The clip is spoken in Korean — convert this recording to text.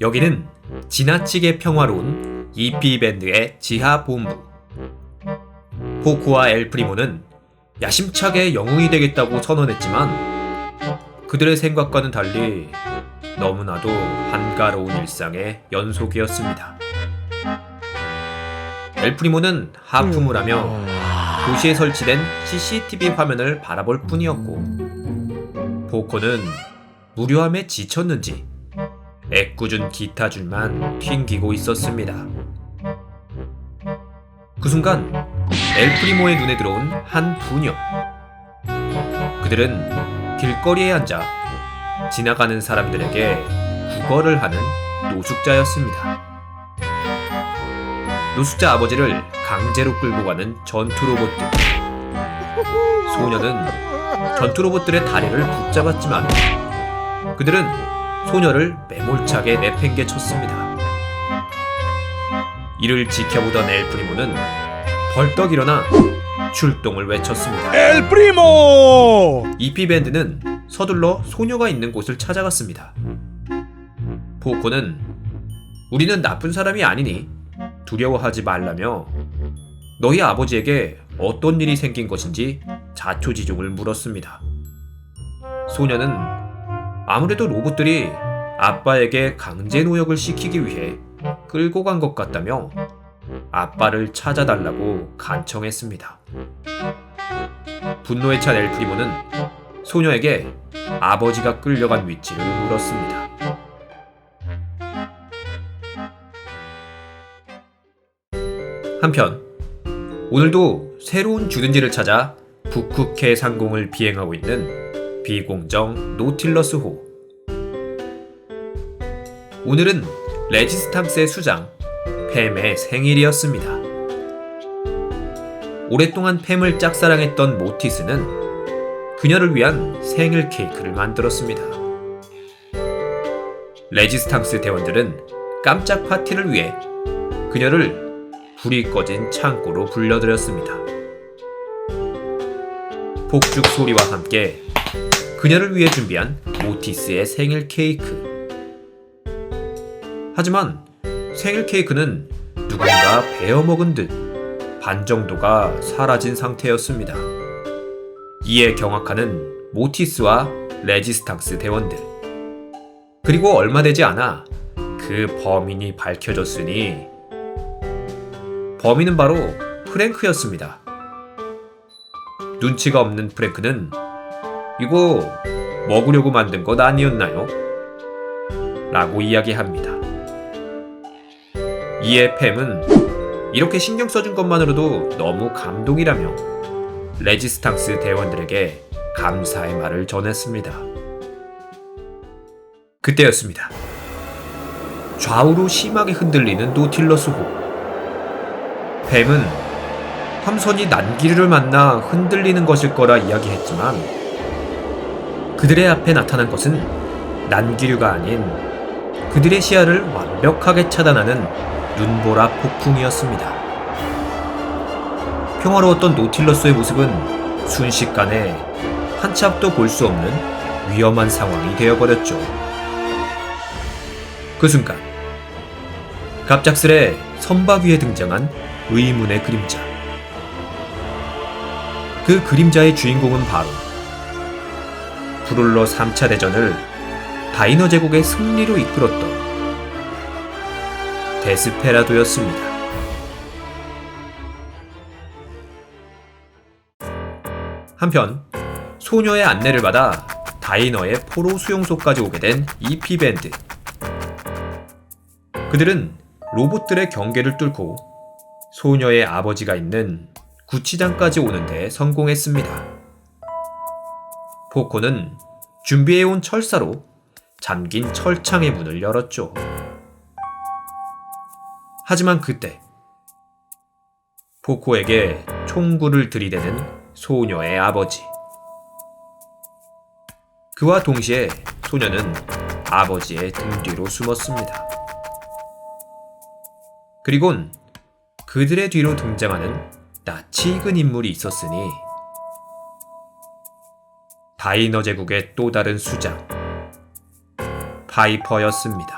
여기는 지나치게 평화로운 EP 밴드의 지하 본부. 포코와 엘프리모는 야심차게 영웅이 되겠다고 선언했지만 그들의 생각과는 달리 너무나도 한가로운 일상의 연속이었습니다. 엘프리모는 하품을 하며 도시에 설치된 CCTV 화면을 바라볼 뿐이었고 포코는 무료함에 지쳤는지 애꿎은 기타 줄만 튕기고 있었습니다. 그 순간 엘프리모의 눈에 들어온 한 부녀. 그들은 길거리에 앉아 지나가는 사람들에게 구걸을 하는 노숙자였습니다. 노숙자 아버지를 강제로 끌고 가는 전투 로봇들. 소녀는 전투 로봇들의 다리를 붙잡았지만 그들은 소녀를 매몰차게 내팽개쳤습니다. 이를 지켜보던 엘프리모는 벌떡 일어나 출동을 외쳤습니다. ¡El primo! EP 밴드는 서둘러 소녀가 있는 곳을 찾아갔습니다. 포코는 우리는 나쁜 사람이 아니니 두려워하지 말라며 너희 아버지에게 어떤 일이 생긴 것인지 자초지종을 물었습니다. 소녀는 아무래도 로봇들이 아빠에게 강제 노역을 시키기 위해 끌고 간 것 같다며 아빠를 찾아달라고 간청했습니다. 분노에 찬 엘프리모는 소녀에게 아버지가 끌려간 위치를 물었습니다. 한편 오늘도 새로운 주둔지를 찾아 북극해 상공을 비행하고 있는 비공정 노틸러스호. 오늘은 레지스탕스의 수장 팸의 생일이었습니다. 오랫동안 팸을 짝사랑했던 모티스는 그녀를 위한 생일 케이크를 만들었습니다. 레지스탕스 대원들은 깜짝 파티를 위해 그녀를 불이 꺼진 창고로 불러들였습니다. 폭죽 소리와 함께 그녀를 위해 준비한 모티스의 생일 케이크. 하지만 생일 케이크는 누군가 베어먹은 듯 반 정도가 사라진 상태였습니다. 이에 경악하는 모티스와 레지스탕스 대원들. 그리고 얼마 되지 않아 그 범인이 밝혀졌으니 범인은 바로 프랭크였습니다. 눈치가 없는 프랭크는 이거 먹으려고 만든 것 아니었나요? 라고 이야기합니다. 이에 팸은 이렇게 신경 써준 것만으로도 너무 감동이라며 레지스탕스 대원들에게 감사의 말을 전했습니다. 그때였습니다. 좌우로 심하게 흔들리는 노틸러스호. 뱀은 함선이 난기류를 만나 흔들리는 것일 거라 이야기했지만 그들의 앞에 나타난 것은 난기류가 아닌 그들의 시야를 완벽하게 차단하는 눈보라 폭풍이었습니다. 평화로웠던 노틸러스의 모습은 순식간에 한치 앞도 볼 수 없는 위험한 상황이 되어버렸죠. 그 순간 갑작스레 선박 위에 등장한 의문의 그림자. 그 그림자의 주인공은 바로 브롤러 3차 대전을 다이너 제국의 승리로 이끌었던 데스페라도였습니다. 한편 소녀의 안내를 받아 다이너의 포로 수용소까지 오게 된 EP 밴드. 그들은 로봇들의 경계를 뚫고 소녀의 아버지가 있는 구치장까지 오는데 성공했습니다. 포코는 준비해온 철사로 잠긴 철창의 문을 열었죠. 하지만 그때 포코에게 총구를 들이대는 소녀의 아버지. 그와 동시에 소녀는 아버지의 등 뒤로 숨었습니다. 그리곤 그들의 뒤로 등장하는 낯이 익은 인물이 있었으니 다이너 제국의 또 다른 수장 파이퍼였습니다.